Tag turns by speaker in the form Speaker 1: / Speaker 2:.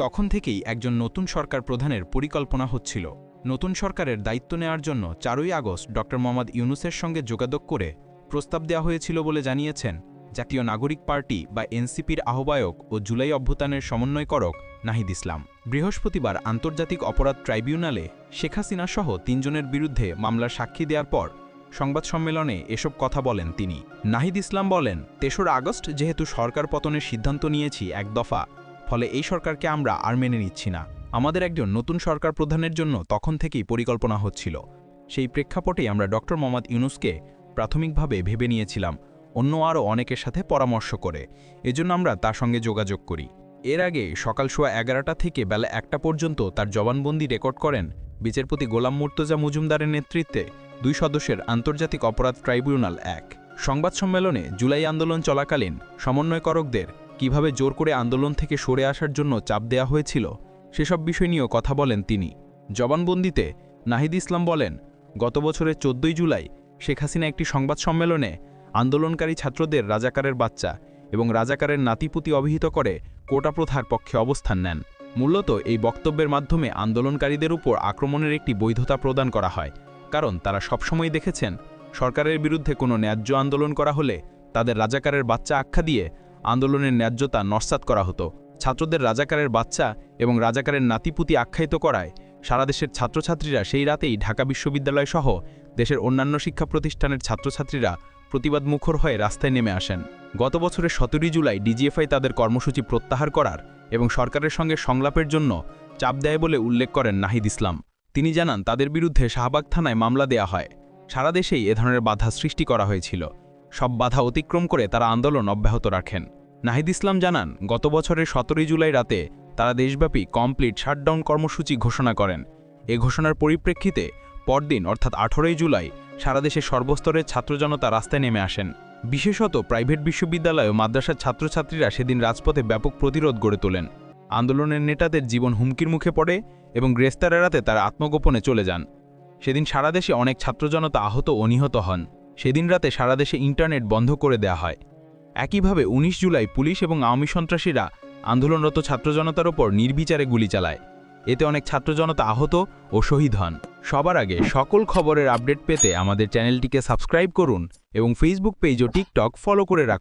Speaker 1: তখন থেকেই একজন নতুন সরকার প্রধানের পরিকল্পনা হচ্ছিল। নতুন সরকারের দায়িত্ব নেওয়ার জন্য চারই আগস্ট ড. মোহাম্মদ ইউনুসের সঙ্গে যোগাযোগ করে প্রস্তাব দেওয়া হয়েছিল বলে জানিয়েছেন, জাতীয় নাগরিক পার্টি বা এনসিপির আহ্বায়ক ও জুলাই অভ্যুত্থানের সমন্বয়করক নাহিদ ইসলাম। বৃহস্পতিবার আন্তর্জাতিক অপরাধ ট্রাইব্যুনালে শেখ হাসিনা সহ তিনজনের বিরুদ্ধে মামলার সাক্ষী দেওয়ার পর সংবাদ সম্মেলনে এসব কথা বলেন তিনি। নাহিদ ইসলাম বলেন, তেসরা আগস্ট যেহেতু সরকার পতনের সিদ্ধান্ত নিয়েছি এক দফা ফলে এই সরকারকে আমরা আর মেনে নিচ্ছি না। আমাদের একজন নতুন সরকার প্রধানের জন্য তখন থেকেই পরিকল্পনা হচ্ছিল। সেই প্রেক্ষাপটেই আমরা ডক্টর মোহাম্মদ ইউনুসকে প্রাথমিকভাবে ভেবে নিয়েছিলাম, অন্য আরও অনেকের সাথে পরামর্শ করে। এজন্য আমরা তার সঙ্গে যোগাযোগ করি। এর আগে সকাল সোয়া এগারোটা থেকে বেলা একটা পর্যন্ত তার জবানবন্দি রেকর্ড করেন বিচারপতি গোলাম মুর্তজা মজুমদারের নেতৃত্বে দুই সদস্যের আন্তর্জাতিক অপরাধ ট্রাইব্যুনাল এক। সংবাদ সম্মেলনে জুলাই আন্দোলন চলাকালীন সমন্বয়করকদের কীভাবে জোর করে আন্দোলন থেকে সরে আসার জন্য চাপ দেয়া হয়েছিল, সেসব বিষয় নিয়েও কথা বলেন তিনি। জবানবন্দিতে নাহিদ ইসলাম বলেন, গত বছরের চোদ্দই জুলাই শেখ হাসিনা একটি সংবাদ সম্মেলনে আন্দোলনকারী ছাত্রদের রাজাকারের বাচ্চা এবং রাজাকারের নাতিপুতি অভিহিত করে কোটা প্রথার পক্ষে অবস্থান নেন। মূলত এই বক্তব্যের মাধ্যমে আন্দোলনকারীদের উপর আক্রমণের একটি বৈধতা প্রদান করা হয়, কারণ তারা সবসময় দেখেছেন, সরকারের বিরুদ্ধে কোনো ন্যায্য আন্দোলন করা হলে তাদের রাজাকারের বাচ্চা আখ্যা দিয়ে আন্দোলনের ন্যায্যতা নস্বাত করা হতো। ছাত্রদের রাজাকারের বাচ্চা এবং রাজাকারের নাতিপুতি আখ্যায়িত করায় সারা দেশের ছাত্রছাত্রীরা সেই রাতেই ঢাকা বিশ্ববিদ্যালয় সহ দেশের অন্যান্য শিক্ষা প্রতিষ্ঠানের ছাত্রছাত্রীরা প্রতিবাদ মুখর হয়ে রাস্তায় নেমে আসেন। গত বছরের সতেরোই জুলাই ডিজিএফআই তাদের কর্মসূচি প্রত্যাহার করার এবং সরকারের সঙ্গে সংলাপের জন্য চাপ দেয় বলে উল্লেখ করেন নাহিদ ইসলাম। তিনি জানান, তাদের বিরুদ্ধে শাহবাগ থানায় মামলা দেয়া হয়। সারা দেশেই এ ধরনের বাধা সৃষ্টি করা হয়েছিল। সব বাধা অতিক্রম করে তারা আন্দোলন অব্যাহত রাখেন। নাহিদ ইসলাম জানান, গত বছরের সতেরোই জুলাই রাতে তারা দেশব্যাপী কমপ্লিট শাটডাউন কর্মসূচি ঘোষণা করেন। এ ঘোষণার পরিপ্রেক্ষিতে পরদিন, অর্থাৎ আঠেরোই জুলাই, সারা দেশের সর্বস্তরের ছাত্রজনতা রাস্তায় নেমে আসেন। বিশেষত প্রাইভেট বিশ্ববিদ্যালয় ও মাদ্রাসার ছাত্রছাত্রীরা সেদিন রাজপথে ব্যাপক প্রতিরোধ গড়ে তোলেন। আন্দোলনের নেতাদের জীবন হুমকির মুখে পড়ে এবং গ্রেস্তার এড়াতে তারা আত্মগোপনে চলে যান। সেদিন সারা দেশে অনেক ছাত্রজনতা আহত ও নিহত হন। সেদিন রাতে সারা দেশে ইন্টারনেট বন্ধ করে দেয়া হয়। একইভাবে ১৯ জুলাই পুলিশ এবং আওয়ামী সন্ত্রাসীরা আন্দোলনরত ছাত্র জনতার ওপর নির্বিচারে গুলি চালায়। এতে অনেক ছাত্র জনতা আহত ও শহীদ হন। সবার আগে সকল খবরের আপডেট পেতে আমাদের চ্যানেলটিকে সাবস্ক্রাইব করুন এবং ফেসবুক পেজ ও টিকটক ফলো করে রাখুন।